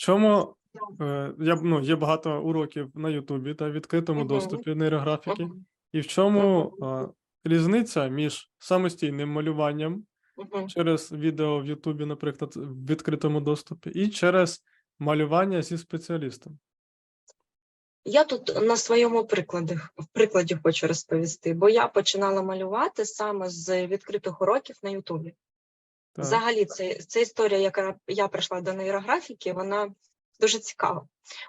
чому е, я, ну, є багато уроків на Ютубі та відкритому доступі нейрографіки, і в чому е, різниця між самостійним малюванням через відео в Ютубі, наприклад, в відкритому доступі, і через малювання зі спеціалістом? Я тут на своєму прикладі, в прикладі хочу розповісти, бо я починала малювати саме з відкритих уроків на Ютубі. Так. Взагалі, це, це історія, яка я прийшла до нейрографіки, вона дуже цікава.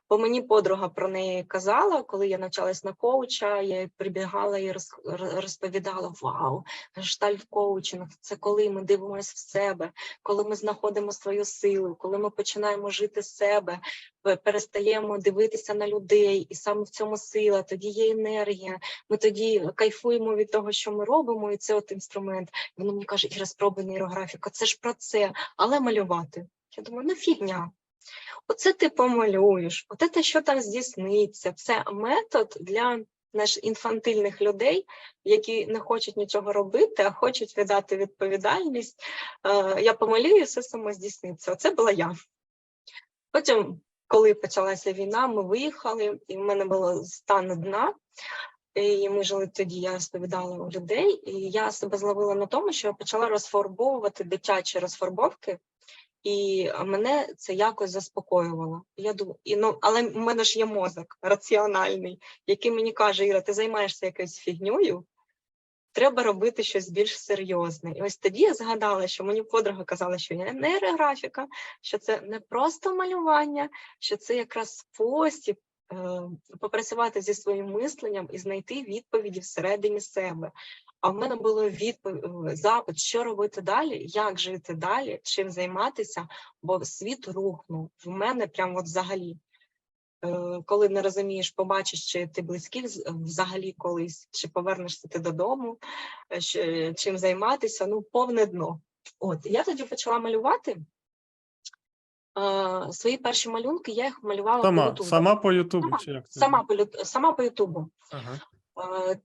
Бо мені подруга про неї казала, коли я навчалась на коуча, я прибігала і роз- роз- розповідала: Вау, гештальт коучинг це коли ми дивимося в себе, коли ми знаходимо свою силу, коли ми починаємо жити себе, перестаємо дивитися на людей, і саме в цьому сила, тоді є енергія. Ми тоді кайфуємо від того, що ми робимо, і це от інструмент. Вона мені каже, Іра, спробуй нейрографіка, це ж про це, але малювати. Я думаю, ну фігня. Оце ти помалюєш, оце те, що там здійсниться. Це метод для наш інфантильних людей, які не хочуть нічого робити, а хочуть віддати відповідальність. Е, я помалюю, все само здійсниться. Оце була я. Потім, коли почалася війна, ми виїхали, і в мене було стан дна. І ми жили тоді, я розповідала у людей, і я себе зловила на тому, що я почала розфарбовувати дитячі розфарбовки, і мене це якось заспокоювало. Я думаю, і, ну, але в мене ж є мозок раціональний, який мені каже: Іра, ти займаєшся якоюсь фігньою, треба робити щось більш серйозне. І ось тоді я згадала, що мені подруга казала, що я нейрографіка, що це не просто малювання, що це якраз спосіб е, попрацювати зі своїм мисленням і знайти відповіді всередині себе. А в мене було відповідь запит, що робити далі, як жити далі, чим займатися, бо світ рухнув в мене прямо от взагалі. Е, Коли не розумієш, побачиш, чи ти близьких взагалі колись, чи повернешся ти додому, е, чим займатися, ну повне дно. От я тоді почала малювати. Е, Свої перші малюнки я їх малювала по Сама, Ютубу. сама по Ютубі, Сама, чи як це? Сама по сама по Ютубу. Ага. Е,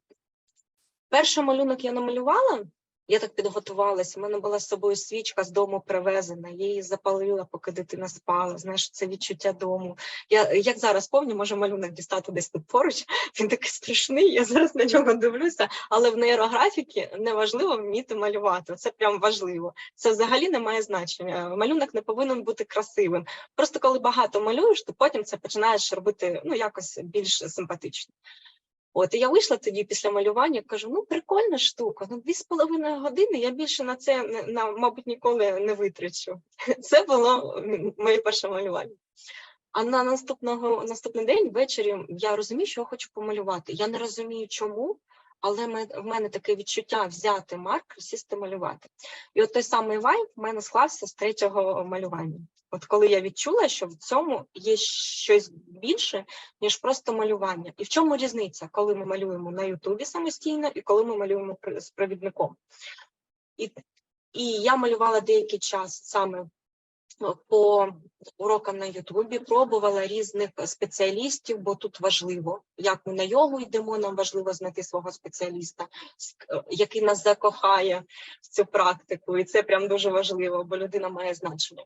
Перший малюнок я намалювала, я так підготувалася. У мене була з собою свічка з дому привезена. Я її запалила, поки дитина спала. Знаєш, це відчуття дому. Я як зараз пам'ятаю, можу малюнок дістати десь тут поруч. Він такий страшний. Я зараз на нього дивлюся. Але в нейрографіки неважливо вміти малювати. Це прям важливо. Це взагалі не має значення. Малюнок не повинен бути красивим. Просто коли багато малюєш, то потім це починаєш робити ну якось більш симпатично. От і я вийшла тоді після малювання, кажу: ну прикольна штука. Ну дві з половиною години я більше на це на, мабуть, ніколи не витрачу. Це було моє перше малювання. А на наступного наступний день ввечері я розумію, що я хочу помалювати. Я не розумію, чому, але ме- в мене таке відчуття взяти маркер, сісти малювати. І от той самий вайб в мене склався з третього малювання. От коли я відчула, що в цьому є щось більше, ніж просто малювання. І в чому різниця, коли ми малюємо на Ютубі самостійно і коли ми малюємо з провідником? І, і я малювала деякий час саме ну, по урокам на Ютубі, пробувала різних спеціалістів, бо тут важливо, як ми на йогу йдемо, нам важливо знайти свого спеціаліста, е, який нас закохає в цю практику. І це прям дуже важливо, бо людина має значення.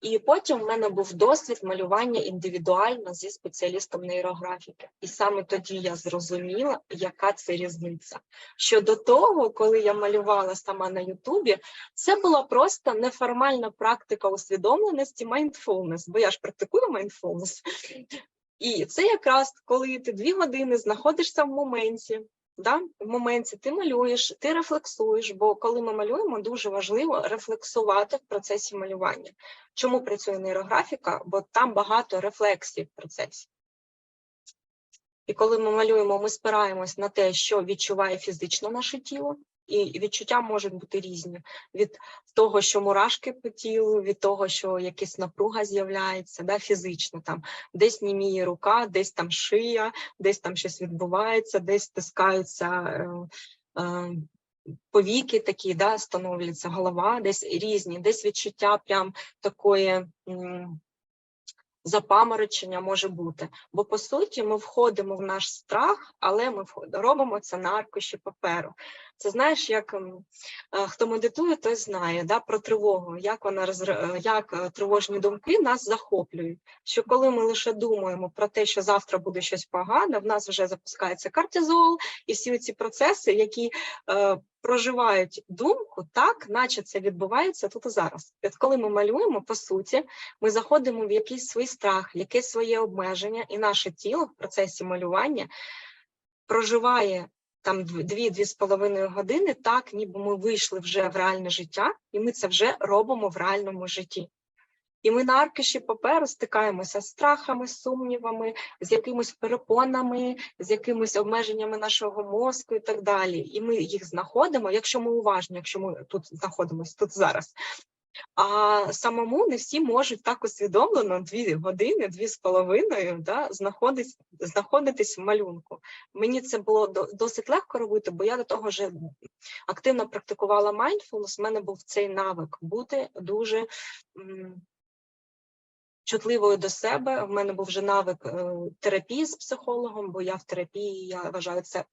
І потім в мене був досвід малювання індивідуально зі спеціалістом нейрографіки. І саме тоді я зрозуміла, яка це різниця. Що до того, коли я малювала сама на Ютубі, це була просто неформальна практика усвідомленості mindfulness, бо я ж практикую mindfulness. І це якраз коли ти дві години знаходишся в моменті. Да? В моменті ти малюєш, ти рефлексуєш, бо коли ми малюємо, дуже важливо рефлексувати в процесі малювання. Чому працює нейрографіка? Бо там багато рефлексів в процесі. І коли ми малюємо, ми спираємось на те, що відчуває фізично наше тіло, і відчуття можуть бути різні: від того, що мурашки по тілу, від того, що якась напруга з'являється, да, фізично там десь німіє рука, десь там шия, десь там щось відбувається, десь стискаються. Е, е, Повіки такі, да, становляться голова, десь різні, десь відчуття прям такої м, запаморочення може бути. Бо по суті ми входимо в наш страх, але ми робимо це на аркуші паперу. Це знаєш, як ем, е, хто медитує, той знає да, про тривогу, як вона е, як е, тривожні думки нас захоплюють. Що коли ми лише думаємо про те, що завтра буде щось погане, в нас вже запускається кортизол і всі ці процеси, які е, проживають думку, так, наче це відбувається тут і зараз. От коли ми малюємо, по суті, ми заходимо в якийсь свій страх, якесь своє обмеження, і наше тіло в процесі малювання проживає там дв- дві-дві з половиною години, так ніби ми вийшли вже в реальне життя, і ми це вже робимо в реальному житті. І ми на аркуші паперу стикаємося з страхами, сумнівами, з якимись перепонами, з якимись обмеженнями нашого мозку і так далі. І ми їх знаходимо, якщо ми уважні, якщо ми тут знаходимося тут зараз. А самому не всі можуть так усвідомлено дві години, дві з половиною, да, знаходитись, знаходитись в малюнку. Мені це було досить легко робити, бо я до того вже активно практикувала mindfulness, в мене був цей навик бути дуже чутливою до себе. В мене був вже навик е, терапії з психологом, бо я в терапії я вважаю це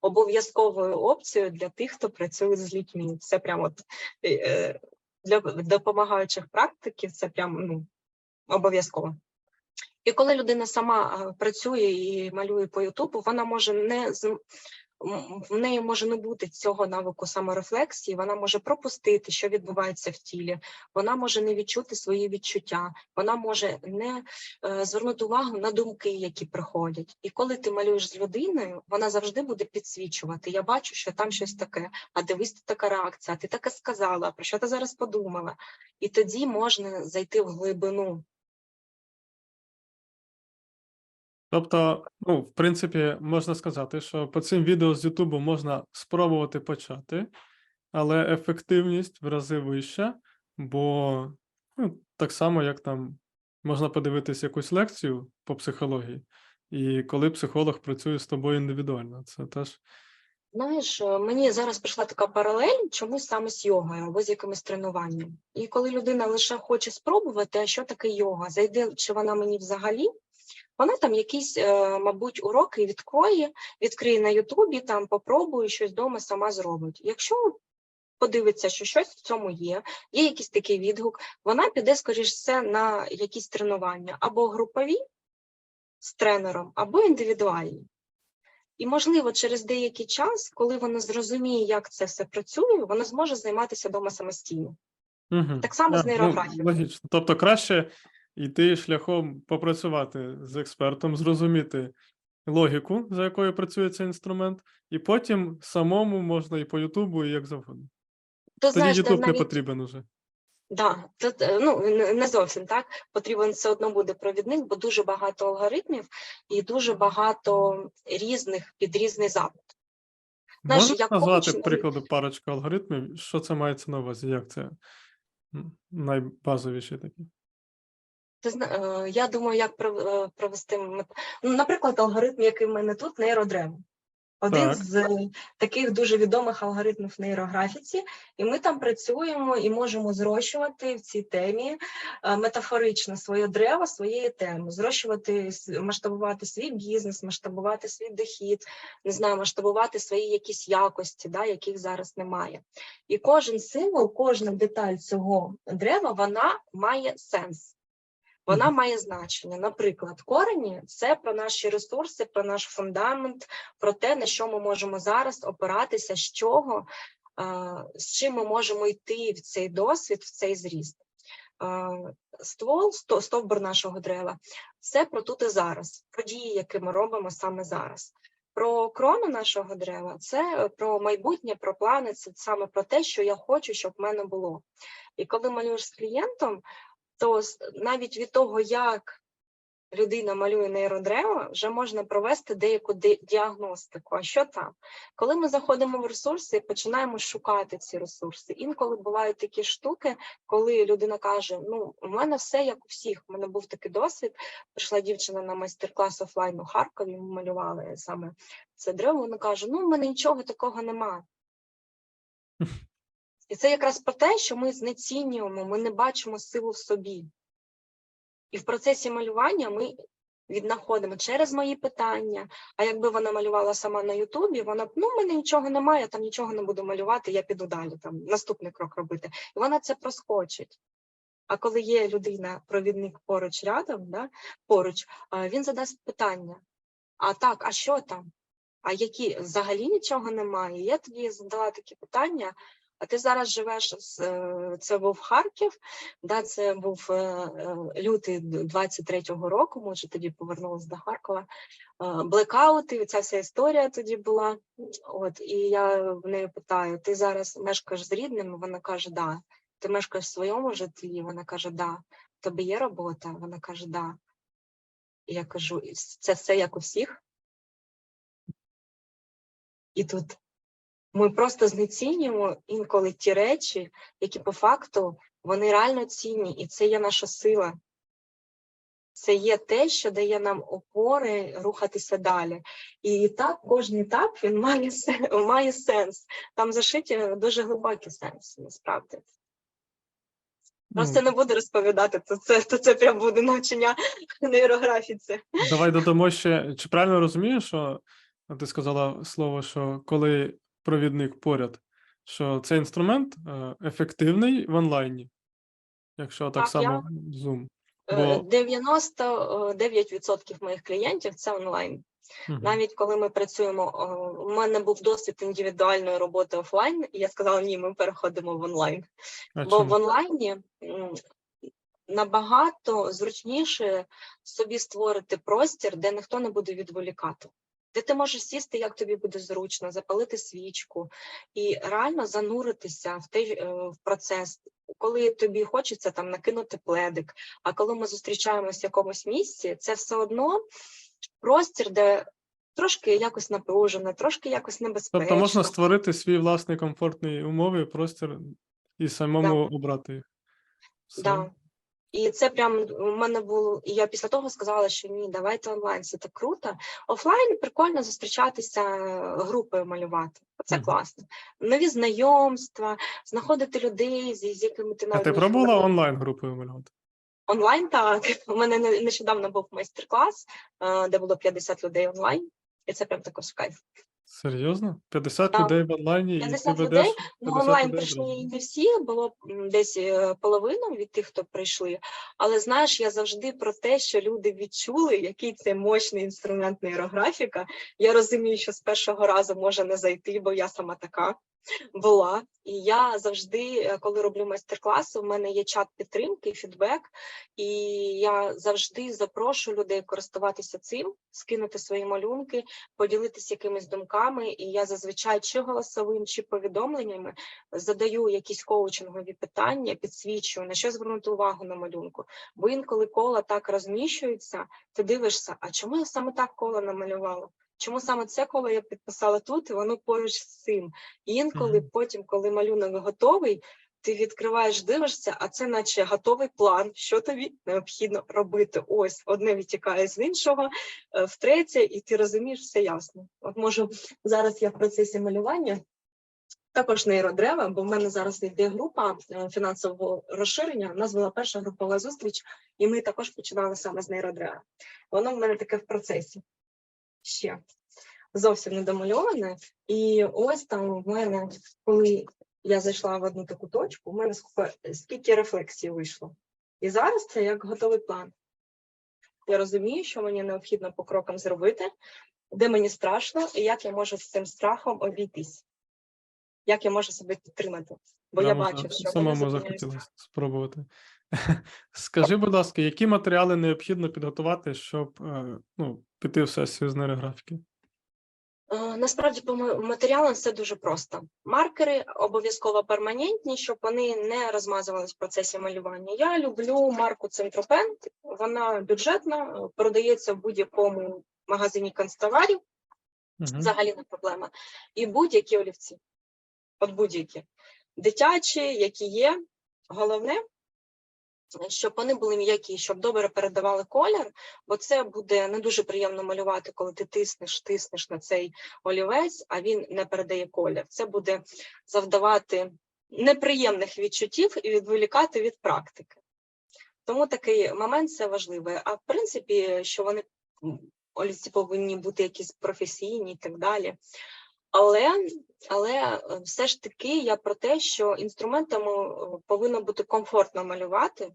обов'язковою опцією для тих, хто працює з людьми. Це прямо от, е, для допомагаючих практиків це прям ну, обов'язково. І коли людина сама е, працює і малює по Ютубу, вона може не в неї може не бути цього навику саморефлексії, вона може пропустити, що відбувається в тілі, вона може не відчути свої відчуття, вона може не е, звернути увагу на думки, які приходять. І коли ти малюєш з людиною, вона завжди буде підсвічувати. Я бачу, що там щось таке, а дивись, така реакція, ти таке сказала, про що ти зараз подумала? І тоді можна зайти в глибину. Тобто, ну, в принципі, можна сказати, що по цим відео з Ютубу можна спробувати почати, але ефективність в рази вища, бо ну, так само, як там можна подивитись якусь лекцію по психології, і коли психолог працює з тобою індивідуально, це теж Знаєш, е, мені зараз прийшла така паралель чомусь саме з йогою або з якимось тренуванням. І коли людина лише хоче спробувати, а що таке йога, зайде чи вона мені взагалі, вона там якісь, е, мабуть, уроки відкроє, відкриє на Ютубі, там попробує щось вдома сама зробить. Якщо подивиться, що щось в цьому є, є якийсь такий відгук, вона піде, скоріш все, на якісь тренування або групові з тренером, або індивідуальні. І, можливо, через деякий час, коли вона зрозуміє, як це все працює, вона зможе займатися вдома самостійно. Угу. Так само з нейрографією. логічно. Тобто краще йти шляхом попрацювати з експертом, зрозуміти логіку, за якою працює цей інструмент, і потім самому можна і по Ютубу, і як завгодно. То Тоді Ютуб не потрібен уже. да, тут, е, ну не зовсім так. Потрібен все одно буде провідник, бо дуже багато алгоритмів і дуже багато різних під різний запит. Знаєш, Можеш я назвати коуч, приклади парочку алгоритмів? Що це мається на увазі? Як це найбазовіші такі? Ти зна- е, я думаю, як е, провести ну, наприклад, алгоритм, який в мене тут, нейродрево. Один Так. з таких дуже відомих алгоритмів в нейрографіці, і ми там працюємо і можемо зрощувати в цій темі е, метафорично своє древо своєї теми, зрощувати, масштабувати свій бізнес, масштабувати свій дохід, не знаю, масштабувати свої якісь якості, да, яких зараз немає. І кожен символ, кожна деталь цього дерева, вона має сенс. Вона має значення. Наприклад, корені це про наші ресурси, про наш фундамент, про те, на що ми можемо зараз опиратися, з чого, з чим ми можемо йти в цей досвід, в цей зріст. Ствол, сто- стовбур нашого дерева це про тут і зараз, про дії, які ми робимо саме зараз. Про крону нашого дерева це про майбутнє, про плани, це саме про те, що я хочу, щоб в мене було. І коли малюєш з клієнтом, то навіть від того, як людина малює нейродрево, вже можна провести деяку діагностику. А що там? Коли ми заходимо в ресурси і починаємо шукати ці ресурси, інколи бувають такі штуки, коли людина каже: Ну, у мене все як у всіх. У мене був такий досвід. Прийшла дівчина на майстер-клас офлайн у Харкові. Ми малювали саме це дерево. Вона каже: Ну, в мене нічого такого немає. І це якраз про те, що ми знецінюємо, ми не бачимо силу в собі. І в процесі малювання ми віднаходимо через мої питання. А якби вона малювала сама на Ютубі, вона б ну, в мене нічого немає, я там нічого не буду малювати, я піду далі, там наступний крок робити. І вона це проскочить. А коли є людина, провідник поруч рядом, да, поруч, він задасть питання: а так, а що там? А які взагалі нічого немає? Я тоді задала такі питання. А ти зараз живеш е, це був Харків, да, це був е, е, лютий 23-го року, може тоді повернулася до Харкова. Блекаути, ця вся історія тоді була. От і я в неї питаю: ти зараз мешкаєш з рідними? Вона каже, да. Ти мешкаєш в своєму житлі? Вона каже, да. Тебе є робота? Вона каже, да. І я кажу, це все як у всіх. І тут ми просто знецінюємо інколи ті речі, які по факту вони реально цінні, і це є наша сила. Це є те, що дає нам опори рухатися далі. І так, кожен етап він має, має сенс. Там зашиті дуже глибокі сенси, насправді. Просто Ну, не буду розповідати, то це, то це прям буде навчання нейрографіці. давай додамо ще, чи правильно розумію, що ти сказала слово, що коли провідник поряд, що цей інструмент е, ефективний в онлайні, якщо так, Так, само Zoom. Е, Бо 99% моїх клієнтів це онлайн. Мгм. Навіть коли ми працюємо, у мене був досвід індивідуальної роботи офлайн, і я сказала, ні, ми переходимо в онлайн. а Бо в онлайні набагато зручніше собі створити простір, де ніхто не буде відволікати. Де ти можеш сісти, як тобі буде зручно, запалити свічку і реально зануритися в той е, в процес, коли тобі хочеться там накинути пледик. А коли ми зустрічаємось в якомусь місці, це все одно простір, де трошки якось напружено, трошки якось небезпечно. Тобто можна створити свій власний комфортний умови, простір і самому обрати їх. Все. Да. І це прям у мене було. І я після того сказала, що ні, давайте онлайн, це так круто. Офлайн прикольно зустрічатися е, групою малювати. Це класно. Нові знайомства, знаходити людей, з, з якими ти А навіть ти пробувала онлайн групою малювати? онлайн? Так, у мене не- нещодавно був майстер-клас, е, де було 50 людей онлайн, і це прям також кайф. Серйозно? 50 Там людей в онлайні, і ти 50 ведеш людей, Ну, 50 онлайн людей прийшли одразу? не всі, було м, десь е, половина від тих, хто прийшли. Але знаєш, я завжди про те, що люди відчули, який це мощний інструмент нейрографіка. Я розумію, що з першого разу може не зайти, бо я сама така була. І я завжди, е, коли роблю майстер-класи, у мене є чат підтримки, фідбек, і я завжди запрошую людей користуватися цим, скинути свої малюнки, поділитися якимись думками. І я зазвичай чи голосовим, чи повідомленнями задаю якісь коучингові питання, підсвічую, на що звернути увагу на малюнку. Бо інколи кола так розміщуються, ти дивишся, а чому я саме так коло намалювала? Чому саме це коло я підписала тут, і воно поруч з цим? І інколи Мгм. потім, коли малюнок готовий, ти відкриваєш, дивишся, а це наче готовий план, що тобі необхідно робити. Ось одне відтікає з іншого, е, втретє, і ти розумієш, все ясно. От можу зараз я в процесі малювання. Також нейродрева, бо в мене зараз йде група е, фінансового розширення. У нас була перша групова зустріч, і ми також починали саме з нейродрева. Воно в мене таке в процесі ще зовсім не домальоване. І ось там в мене, коли я зайшла в одну таку точку, у мене скільки, скільки рефлексій вийшло. І зараз це як готовий план. Я розумію, що мені необхідно по крокам зробити, де мені страшно, і як я можу з цим страхом обійтись, як я можу себе підтримати. Бо я бачу, що самому захотілося спробувати. Скажи, будь ласка, які матеріали необхідно підготувати, щоб е, ну, піти в сесію з нейрографіки? Е, Насправді по матеріалам все дуже просто. Маркери обов'язково перманентні, щоб вони не розмазувались в процесі малювання. Я люблю марку Центропен, вона бюджетна, е, продається в будь-якому магазині канцтоварів, Мгм. взагалі не проблема. І будь-які олівці. От будь-які. Дитячі, які є. Головне, щоб вони були м'які, щоб добре передавали колір, бо це буде не дуже приємно малювати, коли ти тиснеш, тиснеш на цей олівець, а він не передає колір. Це буде завдавати неприємних відчуттів і відволікати від практики. Тому такий момент це важливий. А в принципі, що вони олівці повинні бути якісь професійні і так далі. Але, але все ж таки я про те, що інструментами е, повинно бути комфортно малювати,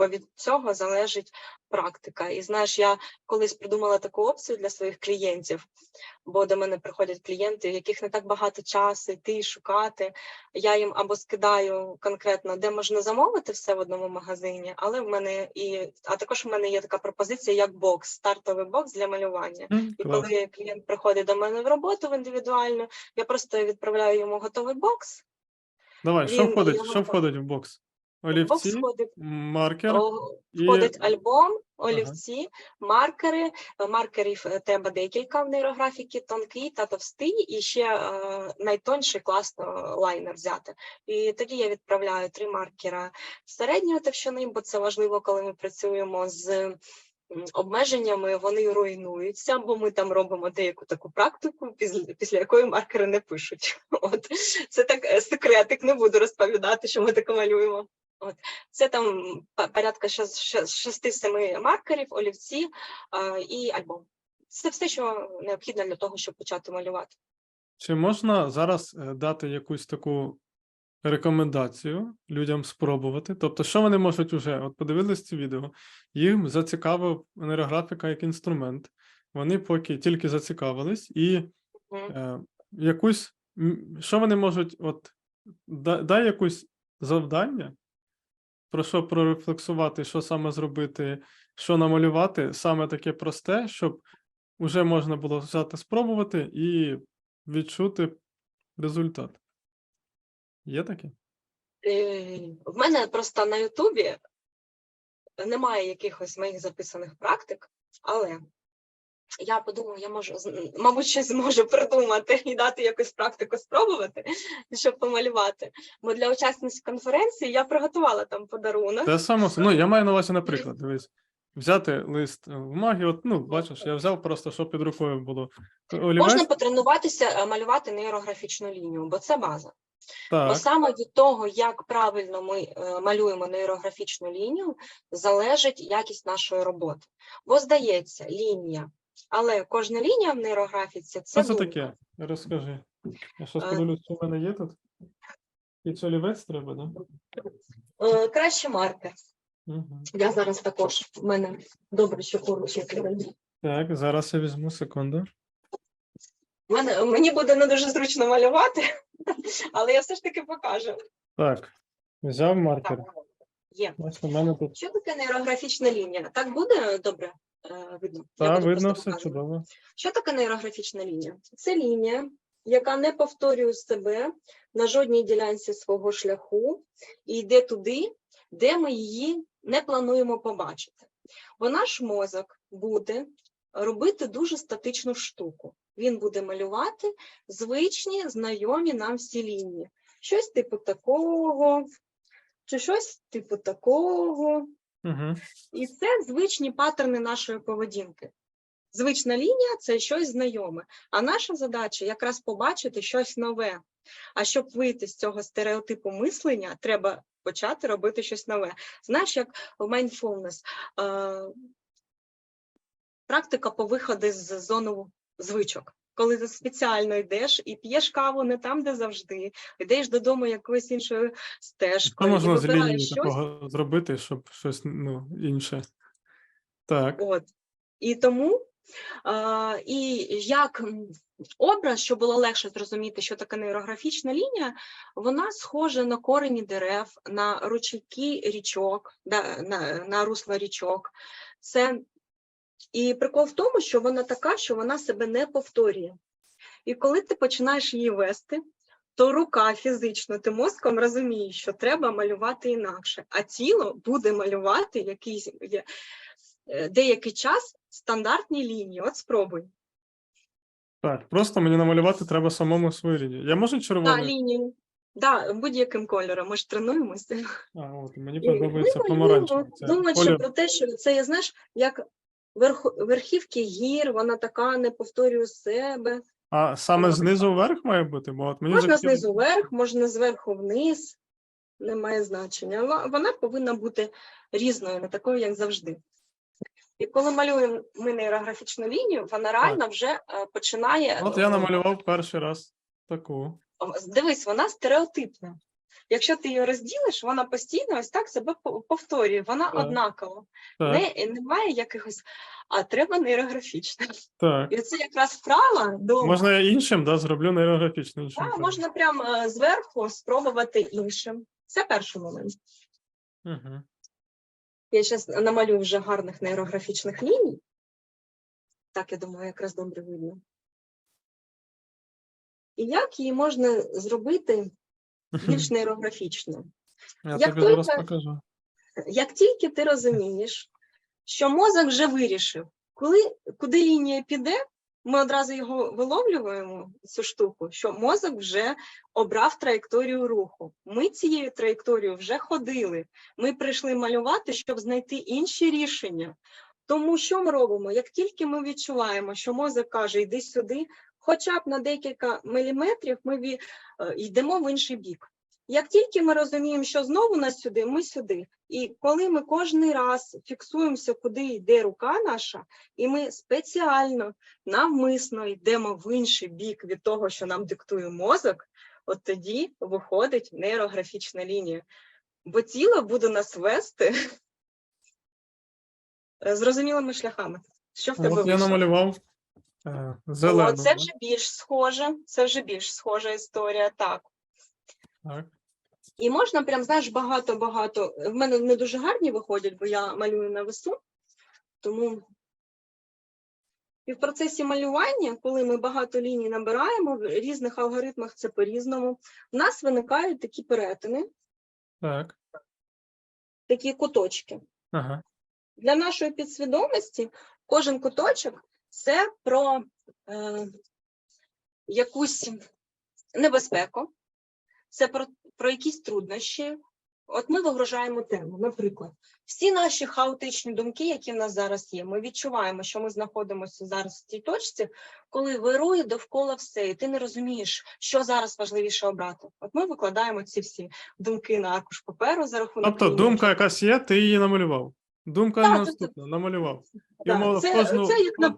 бо від цього залежить практика. І знаєш, я колись придумала таку опцію для своїх клієнтів, бо до мене приходять клієнти, в яких не так багато часу йти і шукати. Я їм або скидаю конкретно, де можна замовити все в одному магазині, але в мене і а також в мене є така пропозиція, як бокс, стартовий бокс для малювання. М, І клас. коли клієнт приходить до мене в роботу в індивідуальну, я просто відправляю йому готовий бокс. Давай, що входить? Що входить в бокс? Олівці, входить маркер. О, і- альбом, олівці, маркери. Е, Маркерів е, треба декілька в нейрографіки, тонкий та товстий, і ще е, найтонший класно лайнер взяти. І тоді я відправляю три маркера середньої товщини, бо це важливо, коли ми працюємо з обмеженнями, вони руйнуються, бо ми там робимо деяку таку практику, після, після якої маркери не пишуть. От це так е, секретик, не буду розповідати, що ми таке малюємо. От це там порядка шес- шес- шести-семи маркерів, олівці і альбом. Це все, що необхідно для того, щоб почати малювати. Чи можна зараз е, дати якусь таку рекомендацію людям спробувати? Тобто, що вони можуть уже, от подивились ці відео, їм зацікавив нейрографіка як інструмент. Вони поки тільки зацікавились, і Мгм. е, якусь, що вони можуть, от да- дай якусь завдання, про що прорефлексувати, що саме зробити, що намалювати, саме таке просте, щоб вже можна було взяти, спробувати і відчути результат. Є таке? Е, В мене просто на Ютубі немає якихось моїх записаних практик, але я подумала, я можу, мабуть, щось зможу придумати і дати якусь практику спробувати, щоб помалювати. Бо для учасниць конференції я приготувала там подарунок. Те саме, ну, я маю на увазі, наприклад, дивись, взяти лист е, бумаги, от, ну, бачиш, я взяв просто, щоб під рукою було. Олівець, Можна потренуватися е, малювати нейрографічну лінію, бо це база. Бо саме від того, як правильно ми е, малюємо нейрографічну лінію, залежить якість нашої роботи. Бо здається, лінія, але кожна лінія в нейрографіці це, що це таке? Розкажи. Я щось Е. подивлюсь, що в мене є тут. І це олівець треба, да? Е, Краще маркер. Угу. Я зараз також в мене добре, що поруч є клей. Так, зараз я візьму секунду. Мене мені буде не дуже зручно малювати, але я все ж таки покажу. Так, взяв маркер. Так, є. Ось у мене тут. Що таке нейрографічна лінія? Так буде добре видно? Так, видно все показувати. чудово. Що таке нейрографічна лінія? Це лінія, яка не повторює себе на жодній ділянці свого шляху і йде туди, де ми її не плануємо побачити. Бо наш мозок буде робити дуже статичну штуку. Він буде малювати звичні, знайомі нам всі лінії. Щось типу такого, чи щось типу такого. І це звичні паттерни нашої поведінки. Звична лінія це щось знайоме. А наша задача якраз побачити щось нове. А щоб вийти з цього стереотипу мислення, треба почати робити щось нове. Знаєш, як в mindfulness, е, практика по виходу з зони звичок. Коли ти спеціально йдеш і п'єш каву не там, де завжди, йдеш додому якоюсь іншою стежкою, можна і з лінії щось, такого зробити, щоб щось ну, інше? Так. От. І тому, а, і як образ, щоб було легше зрозуміти, що таке нейрографічна лінія, вона схожа на корені дерев, на ручейки річок, да, на, на русло річок. Це і прикол в тому, що вона така, що вона себе не повторює. І коли ти починаєш її вести, то рука фізично, ти мозком розумієш, що треба малювати інакше, а тіло буде малювати якийсь е, деякий час стандартні лінії. От спробуй. Так, просто мені намалювати треба самому свою лінію. Я можу Так, червоною? лінію. Да, будь-яким кольором. Ми ж тренуємося. А, от, мені подобається помаранчевий. Думаючи про те, що це знаєш, як верху, верхівки гір, вона така не повторює себе. А саме знизу вверх має бути, бо от мені Можна захотілося- знизу вверх, можна зверху вниз. Немає значення. Ва- Вона повинна бути різною, не такою, як завжди. І коли малюємо ми нейрографічну лінію, вона реально вже е, починає. От я е, намалював перший раз таку. Дивись, вона стереотипна. Якщо ти її розділиш, вона постійно ось так себе повторює, вона Так. однакова. Так, Не, немає якихось, а треба нейрографічно. так. І це якраз вправа до Можна я іншим, да, зроблю нейрографічно іншим. Та, чином. можна прямо е, зверху спробувати іншим. Це перший момент. Мгм. Я зараз намалюю вже гарних нейрографічних ліній. Так, я думаю, якраз добре видно. І як її можна зробити більш нейрографічно? Я як тобі зараз покажу. Як тільки ти розумієш, що мозок вже вирішив, коли, куди лінія піде, ми одразу його виловлюємо, цю штуку, що мозок вже обрав траєкторію руху. Ми цією траєкторією вже ходили. Ми прийшли малювати, щоб знайти інші рішення. Тому що ми робимо? Як тільки ми відчуваємо, що мозок каже, йди сюди, хоча б на декілька міліметрів ми е, йдемо в інший бік. Як тільки ми розуміємо, що знову нас сюди, ми сюди. І коли ми кожен раз фіксуємося, куди йде рука наша, і ми спеціально, навмисно йдемо в інший бік від того, що нам диктує мозок, от тоді виходить нейрографічна лінія. Бо тіло буде нас вести зрозумілими шляхами. Що в тебе От я намалював е, О, це вже більш схоже, це вже більш схожа історія, так. Так. І можна прям, знаєш, багато-багато. В мене не дуже гарні виходять, бо я малюю на весу. Тому і в процесі малювання, коли ми багато ліній набираємо, в різних алгоритмах це по-різному, в нас виникають такі перетини, Так. такі куточки. Ага. Для нашої підсвідомості кожен куточок це про е, якусь небезпеку, це про, про якісь труднощі. От ми вигружаємо тему. Наприклад, всі наші хаотичні думки, які в нас зараз є, ми відчуваємо, що ми знаходимося зараз в тій точці, коли вирує довкола все, і ти не розумієш, що зараз важливіше обрати. От ми викладаємо ці всі думки на аркуш паперу за рахунок. Тобто думка якась є, ти її намалював. Думка Так, наступна, намалював. Да, це, кожну, це як на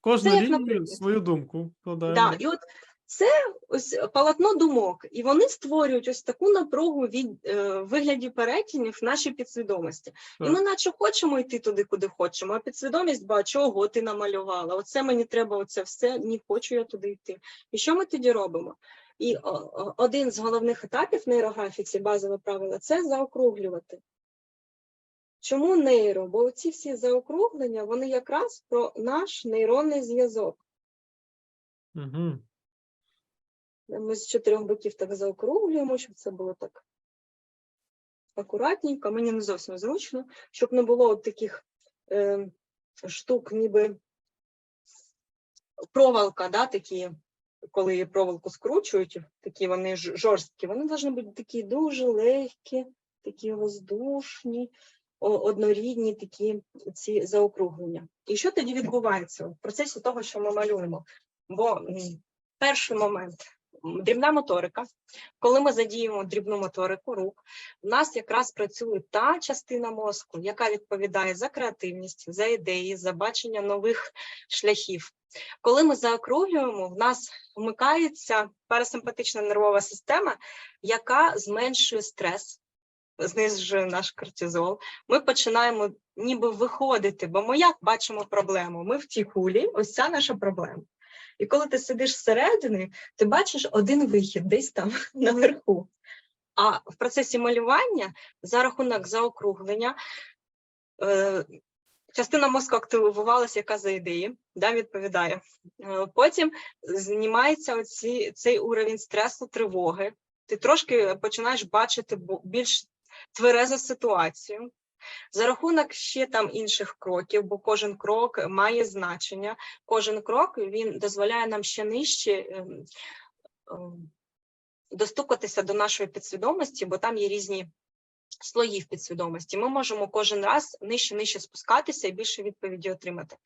кожну це як лінію свою думку вкладаємо. Да, і от це ось полотно думок, і вони створюють ось таку напругу від е, вигляді перетинів в нашій підсвідомості. І ми, наче, хочемо йти туди, куди хочемо. А підсвідомість бачить, ого, ти намалювала. Оце мені треба, оце все. Ні, хочу я туди йти. І що ми тоді робимо? І о, один з головних етапів нейрографіці, базове правило, це заокруглювати. Чому нейро? Бо ці всі заокруглення, вони якраз про наш нейронний зв'язок. Угу. Ми з чотирьох боків так заокруглюємо, щоб це було так акуратненько. Мені не зовсім зручно, щоб не було от таких е, штук, ніби проволока, да, такі, коли проволоку скручують, такі вони жорсткі, вони повинні бути такі дуже легкі, такі воздушні, однорідні такі ці заокруглення. І що тоді відбувається в процесі того, що ми малюємо? Бо перший момент дрібна моторика. Коли ми задіємо дрібну моторику рук, в нас якраз працює та частина мозку, яка відповідає за креативність, за ідеї, за бачення нових шляхів. Коли ми заокруглюємо, в нас вмикається парасимпатична нервова система, яка зменшує стрес, знижує наш кортизол. Ми починаємо ніби виходити, бо ми як бачимо проблему? Ми в тій кулі, ось ця наша проблема. І коли ти сидиш всередині, ти бачиш один вихід десь там наверху. А в процесі малювання за рахунок заокруглення е, частина мозку активувалася, яка за ідеї, да, відповідає. Е, потім знімається оці, цей уровень стресу, тривоги. Ти трошки починаєш бачити більш тверезу ситуацію. За рахунок ще там інших кроків, бо кожен крок має значення. Кожен крок він дозволяє нам ще нижче ем, ем, достукатися до нашої підсвідомості, бо там є різні слої підсвідомості. Ми можемо кожен раз нижче нижче спускатися і більше відповіді отримати.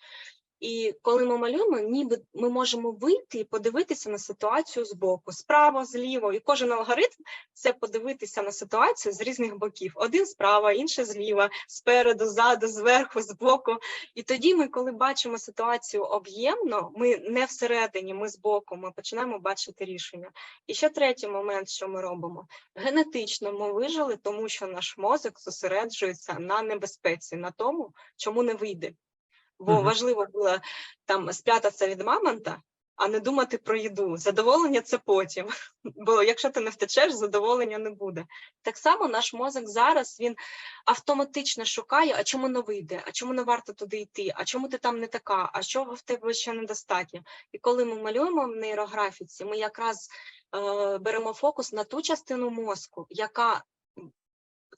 І коли ми малюємо, ніби ми можемо вийти і подивитися на ситуацію збоку, справа, зліво. І кожен алгоритм це подивитися на ситуацію з різних боків: один справа, інший зліва, спереду, ззаду, зверху, збоку. І тоді ми, коли бачимо ситуацію об'ємно, ми не всередині, ми збоку, ми починаємо бачити рішення. І ще третій момент, що ми робимо: генетично ми вижили, тому що наш мозок зосереджується на небезпеці, на тому, чому не вийде. Бо Мгм. важливо було там спрятатися від мамонта, а не думати про їду. Задоволення це потім. Бо якщо ти не втечеш, задоволення не буде. Так само наш мозок зараз він автоматично шукає, а чому не вийде, а чому не варто туди йти, а чому ти там не така, а чого в тебе ще недостатньо. І коли ми малюємо в нейрографіці, ми якраз е, беремо фокус на ту частину мозку, яка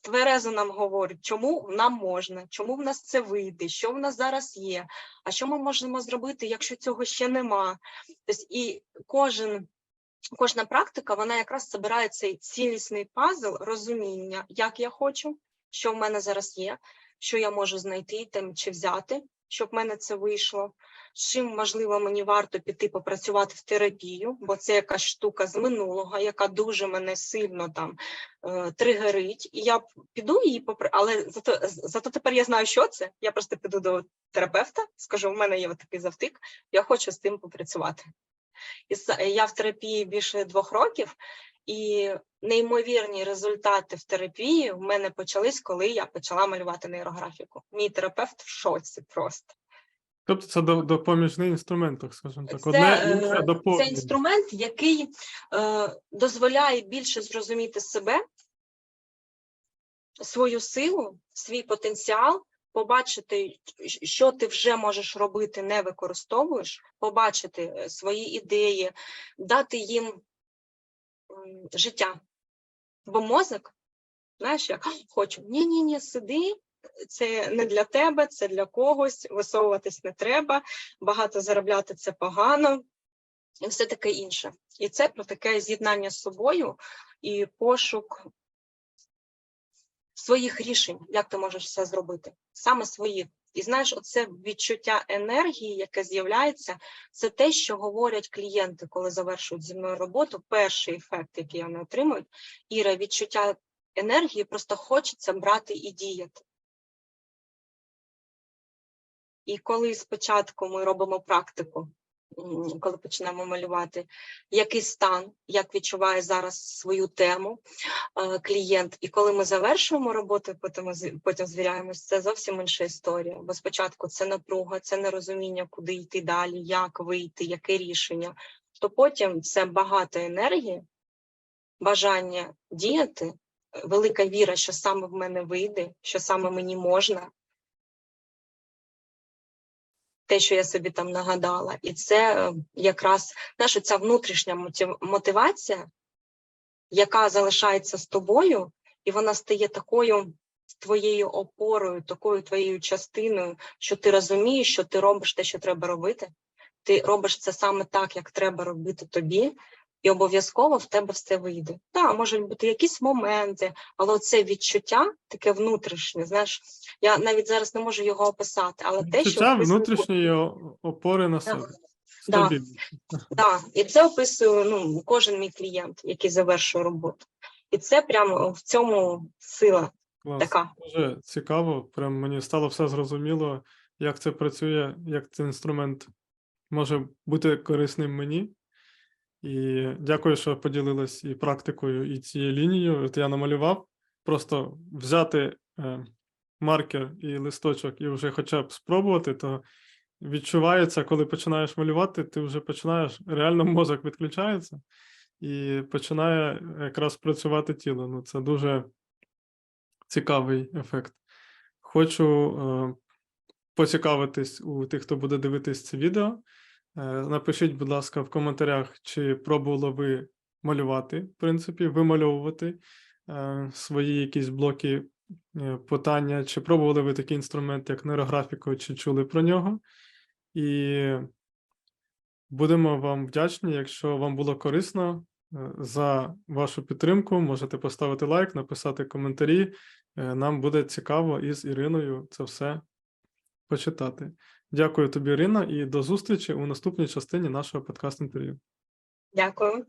тверезо нам говорить, чому нам можна, чому в нас це вийде, що в нас зараз є, а що ми можемо зробити, якщо цього ще нема. Тобто, і кожен. Кожна практика, вона якраз збирає цей цілісний пазл розуміння, як я хочу, що в мене зараз є, що я можу знайти там чи взяти, щоб в мене це вийшло. Чим можливо мені варто піти попрацювати в терапію, бо це якась штука з минулого, яка дуже мене сильно там е, тригерить. І я піду її попри, але зато зато тепер я знаю, що це. Я просто піду до терапевта, скажу: в мене є такий завтик, я хочу з тим попрацювати. І я в терапії більше двох років, і неймовірні результати в терапії в мене почались, коли я почала малювати нейрографіку. Мій терапевт в шоці просто. Тобто це до- допоміжний інструмент, так скажемо так. Одне е, інше це інструмент, який е, дозволяє більше зрозуміти себе, свою силу, свій потенціал, побачити, що ти вже можеш робити, не використовуєш, побачити е, свої ідеї, дати їм життя. Бо мозок, знаєш, як хочу, ні, ні, ні, сиди. Це не для тебе, це для когось, висовуватись не треба, багато заробляти це погано, і все таке інше. І це про таке з'єднання з собою і пошук своїх рішень, як ти можеш все зробити, саме своїх. І знаєш, оце відчуття енергії, яке з'являється, це те, що говорять клієнти, коли завершують зі мною роботу. Перший ефект, який вони отримують, Іра, відчуття енергії просто хочеться брати і діяти. І коли спочатку ми робимо практику, коли починаємо малювати, який стан, як відчуває зараз свою тему е, клієнт, і коли ми завершуємо роботу, потім, потім звіряємось, це зовсім інша історія. Бо спочатку це напруга, це нерозуміння, куди йти далі, як вийти, яке рішення. То потім це багато енергії, бажання діяти, е, велика віра, що саме в мене вийде, що саме мені можна, те, що я собі там нагадала, і це е, якраз наша ця внутрішня мотивація, яка залишається з тобою, і вона стає такою твоєю опорою, такою твоєю частиною, що ти розумієш, що ти робиш те, що треба робити. Ти робиш це саме так, як треба робити тобі, і обов'язково в тебе все вийде. Так, можуть бути якісь моменти, але це відчуття таке внутрішнє. Знаєш, я навіть зараз не можу його описати, але те, що описує- внутрішньої опори на себе. Да. Так, і це описує ну, кожен мій клієнт, який завершує роботу. І це прямо в цьому сила Клас. така. Дуже цікаво. Прям мені стало все зрозуміло, як це працює, як цей інструмент може бути корисним мені. І дякую, що поділилась і практикою, і цією лінією. От я намалював. Просто взяти е, маркер і листочок, і вже хоча б спробувати, то відчувається, коли починаєш малювати, ти вже починаєш, реально мозок відключається і починає якраз працювати тіло. Ну, це дуже цікавий ефект. Хочу е, поцікавитись у тих, хто буде дивитись це відео. Е, напишіть, будь ласка, в коментарях, чи пробували ви малювати, в принципі, вимальовувати е, свої якісь блоки е, питання, чи пробували ви такий інструмент, як нейрографіку, чи чули про нього. І будемо вам вдячні, якщо вам було корисно. За вашу підтримку можете поставити лайк, написати коментарі. Нам буде цікаво із Іриною це все почитати. Дякую тобі, Ірина, і до зустрічі у наступній частині нашого подкаст інтерв'ю. Дякую.